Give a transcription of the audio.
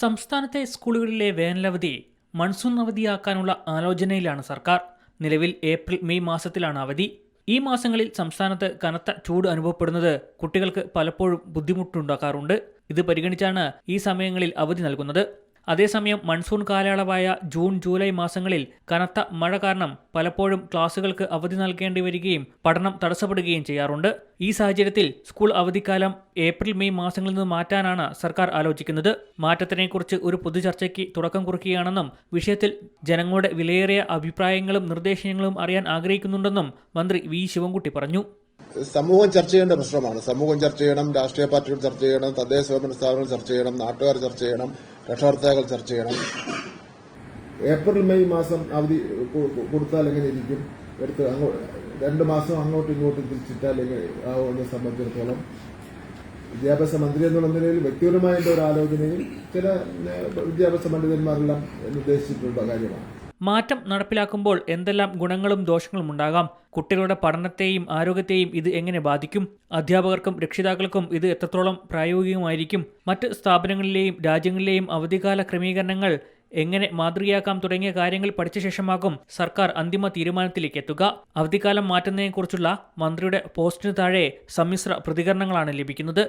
സംസ്ഥാനത്തെ സ്കൂളുകളിലെ വേനലവധി മൺസൂൺ അവധിയാക്കാനുള്ള ആലോചനയിലാണ് സർക്കാർ. നിലവിൽ ഏപ്രിൽ മെയ് മാസത്തിലാണ് അവധി. ഈ മാസങ്ങളിൽ സംസ്ഥാനത്ത് കനത്ത ചൂട് അനുഭവപ്പെടുന്നത് കുട്ടികൾക്ക് പലപ്പോഴും ബുദ്ധിമുട്ടുണ്ടാക്കാറുണ്ട്. ഇത് പരിഗണിച്ചാണ് ഈ സമയങ്ങളിൽ അവധി നൽകുന്നത്. അതേസമയം മൺസൂൺ കാലയളവായ ജൂൺ ജൂലൈ മാസങ്ങളിൽ കനത്ത മഴ കാരണം പലപ്പോഴും ക്ലാസുകൾക്ക് അവധി നൽകേണ്ടി വരികയും പഠനം തടസ്സപ്പെടുകയും ചെയ്യാറുണ്ട്. ഈ സാഹചര്യത്തിൽ സ്കൂൾ അവധിക്കാലം ഏപ്രിൽ മെയ് മാസങ്ങളിൽ നിന്ന് മാറ്റാനാണ് സർക്കാർ ആലോചിക്കുന്നത്. മാറ്റത്തിനെക്കുറിച്ച് ഒരു പൊതുചർച്ചയ്ക്ക് തുടക്കം കുറിക്കുകയാണെന്നും വിഷയത്തിൽ ജനങ്ങളുടെ വിലയേറിയ അഭിപ്രായങ്ങളും നിർദ്ദേശങ്ങളും അറിയാൻ ആഗ്രഹിക്കുന്നുണ്ടെന്നും മന്ത്രി വി. ശിവൻകുട്ടി പറഞ്ഞു. സമൂഹം ചർച്ച ചെയ്യേണ്ട പ്രശ്നമാണ്. സമൂഹം ചർച്ച ചെയ്യണം രാഷ്ട്രീയ പാർട്ടികൾ ചർച്ച ചെയ്യണം തദ്ദേശ സ്വയംഭരണ സ്ഥാപനങ്ങൾ ചർച്ച ചെയ്യണം നാട്ടുകാർ ചർച്ച ചെയ്യണം രക്ഷകർത്താക്കൾ ചർച്ച ചെയ്യണം. ഏപ്രിൽ മെയ് മാസം അവധി കൊടുത്താൽ എങ്ങനെ ഇരിക്കും? എടുത്ത് രണ്ട് മാസം അങ്ങോട്ടും ഇങ്ങോട്ടും തിരിച്ചിട്ടാൽ എങ്ങനെ ആവുമെന്നെ സംബന്ധിച്ചിടത്തോളം വിദ്യാഭ്യാസ മന്ത്രി എന്നുള്ള നിലയിൽ വ്യക്തിപരമായ ഒരു ആലോചനയിൽ ചില വിദ്യാഭ്യാസ പണ്ഡിതന്മാരെല്ലാം നിർദ്ദേശിച്ചിട്ടുള്ള കാര്യമാണ്. മാറ്റം നടപ്പിലാക്കുമ്പോൾ എന്തെല്ലാം ഗുണങ്ങളും ദോഷങ്ങളും ഉണ്ടാകാം കുട്ടികളുടെ പഠനത്തെയും ആരോഗ്യത്തെയും ഇത് എങ്ങനെ ബാധിക്കും അധ്യാപകർക്കും രക്ഷിതാക്കൾക്കും ഇത് എത്രത്തോളം പ്രായോഗികമായിരിക്കും മറ്റ് സ്ഥാപനങ്ങളിലെയും രാജ്യങ്ങളിലെയും അവധികാല ക്രമീകരണങ്ങൾ എങ്ങനെ മാതൃകയാക്കാം തുടങ്ങിയ കാര്യങ്ങൾ പഠിച്ച ശേഷമാകും സർക്കാർ അന്തിമ തീരുമാനത്തിലേക്ക് എത്തുക. അവധിക്കാലം മാറ്റുന്നതിനെക്കുറിച്ചുള്ള മന്ത്രിയുടെ പോസ്റ്റിന് താഴെ സമ്മിശ്ര പ്രതികരണങ്ങളാണ് ലഭിക്കുന്നത്.